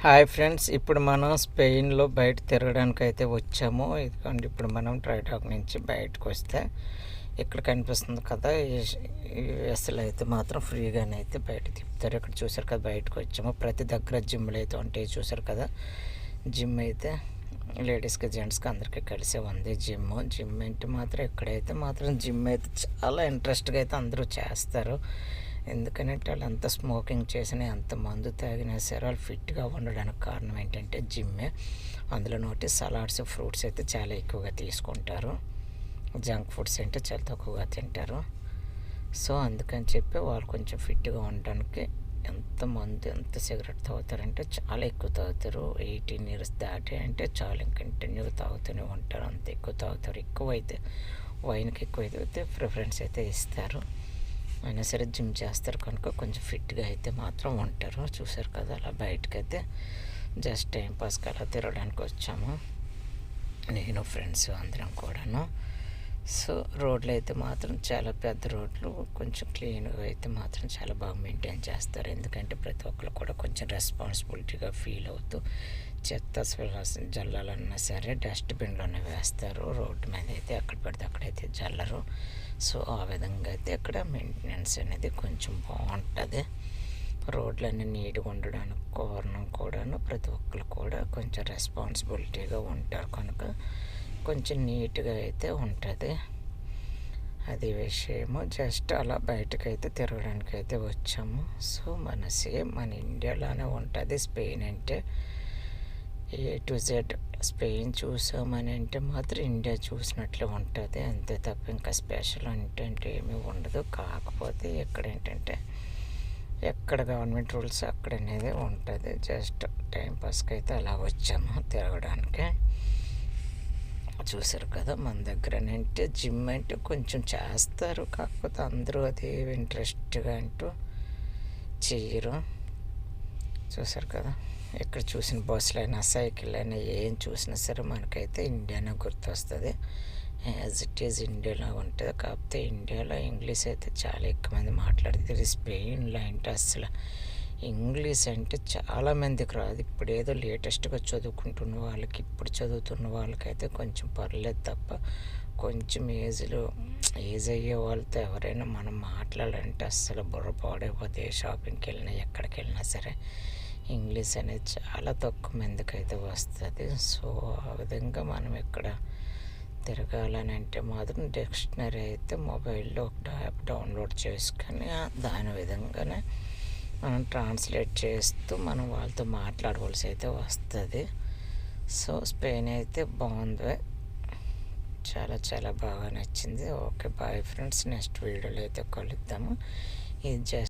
Hi friends ఇప్పుడు మనం స్పెయిన్లో బయట తిరగడానికి అయితే వచ్చాము. ఇదిగోండి ఇప్పుడు మనం ట్రైటాక్ నుంచి బయటకు వస్తే ఇక్కడ కనిపిస్తుంది కదా యుఎస్లో అయితే మాత్రం ఫ్రీగానే అయితే బయట తిప్పుతారు. ఇక్కడ చూసారు కదా బయటకు వచ్చాము. ప్రతి దగ్గర జిమ్లు అయితే ఉంటాయి చూసారు కదా. జిమ్ అయితే లేడీస్కి జెంట్స్కి అందరికీ కలిసే ఉంది జిమ్. జిమ్ అంటే మాత్రం ఇక్కడైతే మాత్రం జిమ్ అయితే చాలా ఇంట్రెస్ట్గా అయితే అందరూ చేస్తారు. ఎందుకంటే వాళ్ళు ఎంత స్మోకింగ్ చేసినా ఎంత మందు తాగినా సరే వాళ్ళు ఫిట్గా ఉండడానికి కారణం ఏంటంటే జిమ్మే అందులో నోటి సలాడ్స్ ఫ్రూట్స్ అయితే చాలా ఎక్కువగా తీసుకుంటారు. జంక్ ఫుడ్స్ అంటే చాలా తక్కువగా తింటారు. సో అందుకని చెప్పి వాళ్ళు కొంచెం ఫిట్గా ఉండడానికి ఎంత మందు ఎంత సిగరెట్ తాగుతారంటే చాలా ఎక్కువ తాగుతారు. ఎయిటీన్ ఇయర్స్ దాటి అంటే చాలా కంటిన్యూగా తాగుతూనే ఉంటారు. అంత ఎక్కువ తాగుతారు. ఎక్కువ అయితే వైన్కి ఎక్కువ అయితే ప్రిఫరెన్స్ అయితే ఇస్తారు. అయినా సరే జిమ్ చేస్తారు కనుక కొంచెం ఫిట్గా అయితే మాత్రం ఉంటారు. చూసారు కదా అలా బయటకైతే జస్ట్ టైం పాస్కి అలా తిరగడానికి వచ్చాము. నేను ఫ్రెండ్స్ అందరం కూడాను. సో రోడ్లు అయితే మాత్రం చాలా పెద్ద రోడ్లు. కొంచెం క్లీన్గా అయితే మాత్రం చాలా బాగా మెయింటైన్ చేస్తారు. ఎందుకంటే ప్రతి ఒక్కరు కూడా కొంచెం రెస్పాన్సిబిలిటీగా ఫీల్ అవుతూ చెత్త జల్లాలన్నా సరే డస్ట్బిన్లోనే వేస్తారు. రోడ్డు మీద అయితే ఎక్కడ పడితే అక్కడైతే జల్లరు. సో ఆ విధంగా అయితే ఇక్కడ మెయింటెనెన్స్ అనేది కొంచెం బాగుంటుంది. రోడ్లన్నీ నీట్గా ఉండడానికి కారణం కూడాను ప్రతి ఒక్కరు కూడా కొంచెం రెస్పాన్సిబిలిటీగా ఉంటారు కనుక. కొంచెం నీట్గా అయితే ఉంటుంది. అది విషయము. జస్ట్ అలా బయటకైతే తిరగడానికి అయితే వచ్చాము. సో మన సేమ్ మన ఇండియాలోనే ఉంటుంది. స్పెయిన్ అంటే ఏ టు జెడ్ స్పెయిన్ చూసామని అంటే మాత్రం ఇండియా చూసినట్లు ఉంటుంది. అంతే తప్ప ఇంకా స్పెషల్ అంటే అంటే ఏమీ ఉండదు. కాకపోతే ఇక్కడ ఏంటంటే ఎక్కడ గవర్నమెంట్ రూల్స్ అక్కడ అనేది ఉంటుంది. జస్ట్ టైంపాస్కి అయితే అలా వచ్చాము తిరగడానికి. చూసారు కదా మన దగ్గర అంటే జిమ్ అంటే కొంచెం చేస్తారు కాకపోతే అందరూ అది ఇంట్రెస్ట్గా అంటూ చెయ్యరు. చూసారు కదా ఎక్కడ చూసిన బస్సులు అయినా సైకిల్ అయినా ఏం చూసినా సరే మనకైతే ఇండియానే గుర్తొస్తుంది. యాజ్ ఇట్ ఈజ్ ఇండియాలో ఉంటుంది కాకపోతే ఇండియాలో ఇంగ్లీష్ అయితే చాలా ఎక్కువ మంది మాట్లాడుతుంది స్పెయిన్లో అంటే అసలు ఇంగ్లీష్ అంటే చాలామందికి రాదు. ఇప్పుడు ఏదో లేటెస్ట్గా చదువుకుంటున్న వాళ్ళకి ఇప్పుడు చదువుతున్న వాళ్ళకైతే కొంచెం పర్లేదు తప్ప కొంచెం ఏజ్లో ఏజ్ అయ్యే వాళ్ళతో ఎవరైనా మనం మాట్లాడాలంటే అస్సలు బుర్ర పాడైపోతే ఏ షాపింగ్కి వెళ్ళినా ఎక్కడికి వెళ్ళినా సరే ఇంగ్లీష్ అనేది చాలా తక్కువ మందికి అయితే వస్తుంది. సో ఆ విధంగా మనం ఇక్కడ తిరగాలని అంటే మాత్రం డిక్షనరీ అయితే మొబైల్లో ఒక యాప్ డౌన్లోడ్ చేసుకొని దాని విధంగానే మనం ట్రాన్స్లేట్ చేస్తూ మనం వాళ్ళతో మాట్లాడవలసి అయితే వస్తుంది. సో స్పెయిన్ అయితే బాగుంది. చాలా చాలా బాగా నచ్చింది. ఓకే బాయ్ ఫ్రెండ్స్ నెక్స్ట్ వీడియోలో అయితే కలుద్దాము. ఇది జస్ట్